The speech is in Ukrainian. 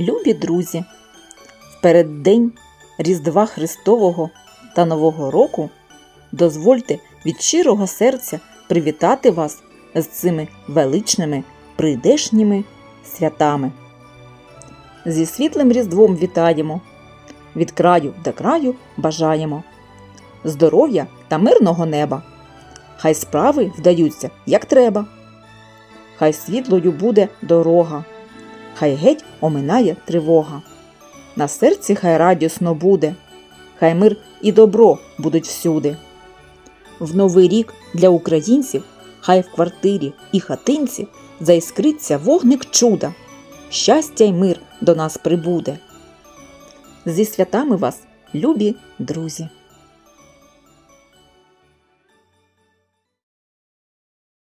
Любі друзі, в переддень Різдва Христового та Нового року дозвольте від щирого серця привітати вас з цими величними прийдешніми святами. Зі світлим Різдвом вітаємо, від краю до краю бажаємо здоров'я та мирного неба. Хай справи вдаються, як треба. Хай світлою буде дорога, хай геть оминає тривога. На серці хай радісно буде, хай мир і добро будуть всюди. В новий рік для українців хай в квартирі і хатинці заіскриться вогник чуда, щастя й мир до нас прибуде. Зі святами вас, любі друзі!